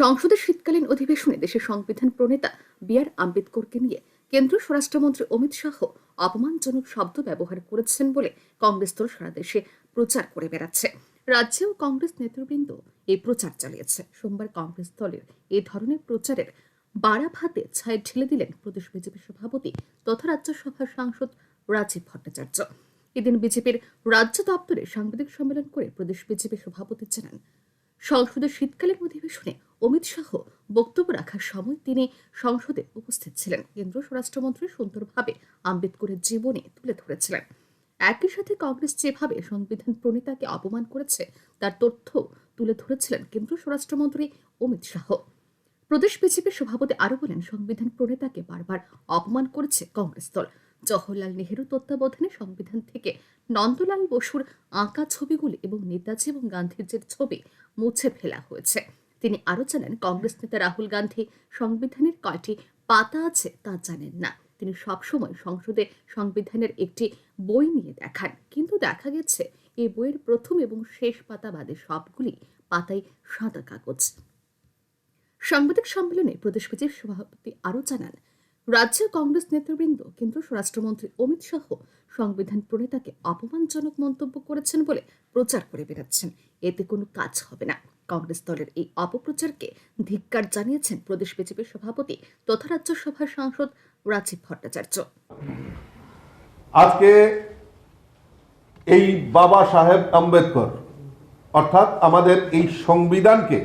সংসদের শীতকালীন অধিবেশনে দেশের সংবিধান প্রণেতা বি আর আম্বেদকরকে নিয়ে কেন্দ্রীয় স্বরাষ্ট্রমন্ত্রী অমিত শাহ অপমানজনক শব্দ ব্যবহার করেছেন বলে কংগ্রেস দল সারা দেশে প্রচার করে বেড়াচ্ছে। রাজ্যেও কংগ্রেস নেতৃবৃন্দ এই প্রচার চালিয়েছে। সোমবার কংগ্রেস দলের এই ধরনের প্রচারের বাড়া ভাতে ছায় ঢেলে দিলেন প্রদেশ বিজেপি সভাপতি তথা রাজ্যসভার সাংসদ রাজীব ভট্টাচার্য। এদিন বিজেপির রাজ্য দপ্তরে সাংবাদিক সম্মেলন করে প্রদেশ বিজেপি সভাপতি জানান সংসদের শীতকালীন অধিবেশনে অমিত শাহ বক্তব্য রাখার সময় তিনি সংসদে উপস্থিত ছিলেন। কেন্দ্রীয় স্বরাষ্ট্রমন্ত্রী সুন্দরভাবে আম্বেদকরের জীবনী তুলে ধরেছিলেন। একই সাথে কংগ্রেস যেভাবে সংবিধান প্রণেতাকে অপমান করেছে, তার তথ্য তুলে ধরেছিলেন কেন্দ্রীয় স্বরাষ্ট্রমন্ত্রী অমিত শাহ। প্রদেশ বিজেপির সভাপতি আরও বলেন, সংবিধান প্রণেতাকে বারবার অপমান করেছে কংগ্রেস দল। জওহরলাল নেহেরু তত্ত্বাবধানে সংবিধান থেকে নন্দলাল বসুর আঁকা ছবিগুলি এবং নেতাজি এবং গান্ধীজির ছবি মুছে ফেলা হয়েছে। তিনি আরও জানান, কংগ্রেস নেতা রাহুল গান্ধী সংবিধানের কয়টি পাতা আছে তা জানেন না। তিনি সবসময় সংসদে সংবিধানের একটি বই নিয়ে দেখান। কিন্তু দেখা গেছে এই বইয়ের প্রথম এবং শেষ পাতা বাদে সবগুলি পাতায় সাদা কাগজ। সাংবাদিক সম্মেলনে প্রদেশ সভাপতি আরও জানান রাজ্য কংগ্রেস নেতৃবৃন্দ কেন্দ্র স্বরাষ্ট্রমন্ত্রী অমিত শাহ সংবিধান প্রণেতাকে অপমানজনক মন্তব্য করেছেন বলে প্রচার করে বেড়াচ্ছেন। এতে কোনো কাজ হবে না। কংগ্রেস দলের এই অপপ্রচারকে ধিক্কার জানিয়েছেন প্রদেশ বিজেপির সভাপতি তথা রাজ্যসভার সাংসদ রাজীব ভট্টাচার্য। আজকে এই বাবা সাহেব আম্বেদকর, অর্থাৎ আমাদের এই সংবিধানকে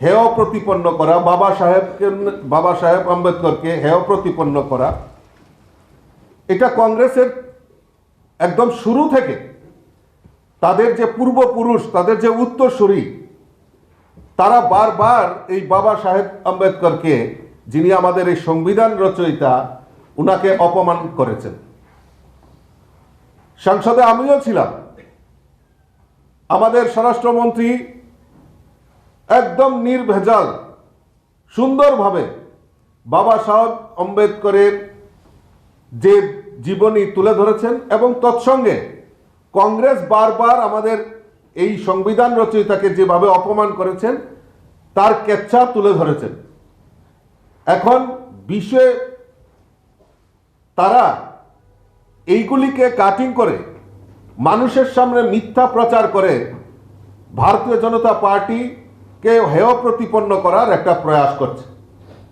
হেয় প্রতিপন্ন করা, বাবা সাহেবকে, বাবা সাহেব আম্বেদকরকে হেয় প্রতিপন্ন করা, এটা কংগ্রেসের একদম শুরু থেকে। তাদের যে পূর্বপুরুষ, তাদের যে উত্তরসূরি, তারা বারবার এই বাবা সাহেব আম্বেদকরকে, যিনি আমাদের এই সংবিধান রচয়িতা, উনাকে অপমান করেছেন। সংসদে আমিও ছিলাম। আমাদের স্বরাষ্ট্রমন্ত্রী একদম নির্ভেজাল, সুন্দরভাবে বাবা সাহেব আম্বেদকরের যে জীবনী তুলে ধরেছেন এবং তৎসঙ্গে কংগ্রেস বারবার আমাদের এই সংবিধান রচয়িতাকে যেভাবে অপমান করেছেন, তার কেচ্ছা তুলে ধরেছেন। এখন বিশ্বে তারা এইগুলিকে কাটিং করে মানুষের সামনে মিথ্যা প্রচার করে, ভারতীয় জনতা পার্টিকে হেয় প্রতিপন্ন করার একটা প্রয়াস করছে।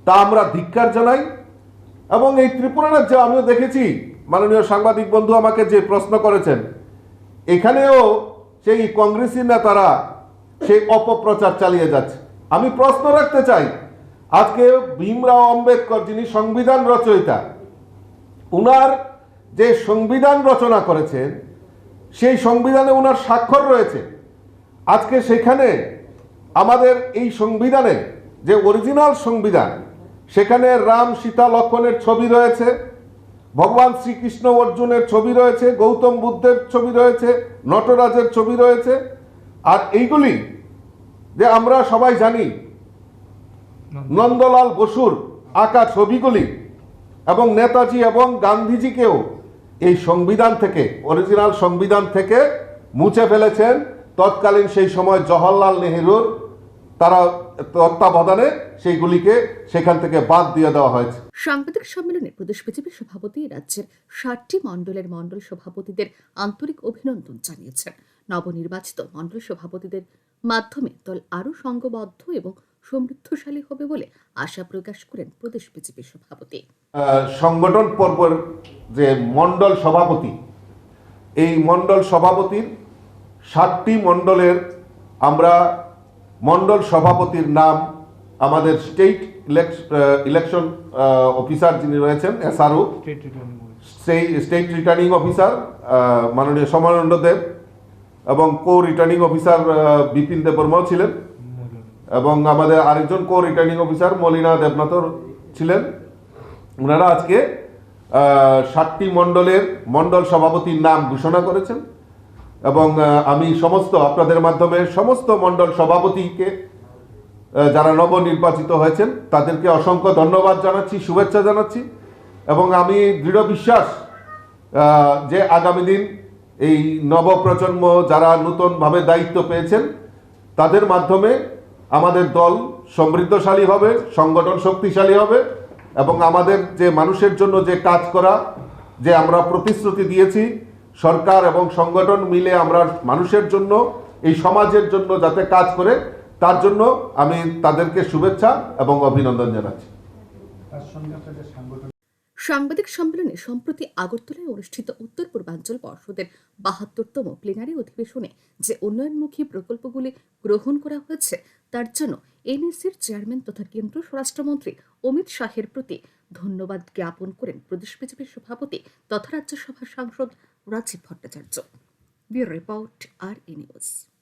তা আমরা ধিক্কার জানাই এবং এই ত্রিপুরা রাজ্যে আমিও দেখেছি, মাননীয় সাংবাদিক বন্ধু আমাকে যে প্রশ্ন করেছেন, এখানেও সেই কংগ্রেসি নেতারা সেই অপপ্রচার চালিয়ে যাচ্ছে। আমি প্রশ্ন রাখতে চাই, আজকে ভীমরাও আম্বেদকর যিনি সংবিধান রচয়িতা, উনার যে সংবিধান রচনা করেছেন, সেই সংবিধানে উনার স্বাক্ষর রয়েছে। আজকে সেখানে আমাদের এই সংবিধানে, যে অরিজিনাল সংবিধান, সেখানে রাম সীতা লক্ষণের ছবি রয়েছে, ভগবান শ্রীকৃষ্ণ অর্জুনের ছবি রয়েছে, গৌতম বুদ্ধের ছবি রয়েছে, নটরাজের ছবি রয়েছে, আর এইগুলি যে আমরা সবাই জানি, নন্দলাল বসুর আঁকা ছবিগুলি এবং নেতাজি এবং গান্ধীজিকেও এই সংবিধান থেকে অরিজিনাল সংবিধান থেকে মুছে ফেলেছেন। তৎকালীন সেই সময় জওহরলাল নেহেরুর তারা তত্ত্বাবধানে সেইগুলিকে সেখান থেকে বাদ দিয়ে দেওয়া হয়েছে। সাংবাদিক সম্মেলনে প্রদেশ বিজেপি সভাপতি রাজ্যের ষাটটি মণ্ডলের মণ্ডল সভাপতিদের আন্তরিক অভিনন্দন জানিয়েছেন। নবনির্বাচিত মণ্ডল সভাপতিদের মাধ্যমে দল আরও সংঘবদ্ধ এবং সমৃদ্ধশালী হবে বলে আশা প্রকাশ করেন প্রদেশ বিজেপি সভাপতি। সংগঠন পর্বের যে মণ্ডল সভাপতি এই মণ্ডল সভাপতির সাতটি মণ্ডলের আমরা মণ্ডল সভাপতির নাম আমাদের স্টেট ইলেকশন অফিসার যিনি রয়েছেন এসআরও সেই স্টেট রিটার্নিং অফিসার মাননীয় সমানন্দ দেব এবং কো রিটার্নিং অফিসার বিপিন দেববর্মাও ছিলেন এবং আমাদের আরেকজন কো রিটার্নিং অফিসার মলিনা দেবনাথর ছিলেন। ওনারা আজকে সাতটি মণ্ডলের মণ্ডল সভাপতির নাম ঘোষণা করেছেন। এবং আমি সমস্ত আপনাদের মাধ্যমে সমস্ত মণ্ডল সভাপতিকে যারা নবনির্বাচিত হয়েছেন, তাদেরকে অসংখ্য ধন্যবাদ জানাচ্ছি, শুভেচ্ছা জানাচ্ছি এবং আমি দৃঢ় বিশ্বাস যে আগামী দিন এই নবপ্রজন্ম যারা নূতনভাবে দায়িত্ব পেয়েছেন, তাদের মাধ্যমে আমাদের দল সমৃদ্ধশালী হবে, সংগঠন শক্তিশালী হবে এবং আমাদের যে মানুষের জন্য যে কাজ করা, যে আমরা প্রতিশ্রুতি দিয়েছি সরকার এবং সংগঠন মিলে আমরা মানুষের জন্য এই সমাজের জন্য যাতে কাজ করে তার জন্য আমি তাদেরকে শুভেচ্ছা এবং অভিনন্দন জানাচ্ছি। সাংবাদিক সম্মেলনে সম্প্রতি আগরতলায় অনুষ্ঠিত উত্তর পূর্বাঞ্চল পর্ষদের বাহাত্তরতম প্লেনারি অধিবেশনে যে উন্নয়নমুখী প্রকল্পগুলি গ্রহণ করা হয়েছে তার জন্য এনএসির চেয়ারম্যান তথা কেন্দ্রীয় স্বরাষ্ট্রমন্ত্রী অমিত শাহের প্রতি ধন্যবাদ জ্ঞাপন করেন প্রদেশ বিজেপির সভাপতি তথা রাজ্যসভার সাংসদ রাজীব ভট্টাচার্য। ব্যুরো রিপোর্ট আর ইনিউজ নিউজ।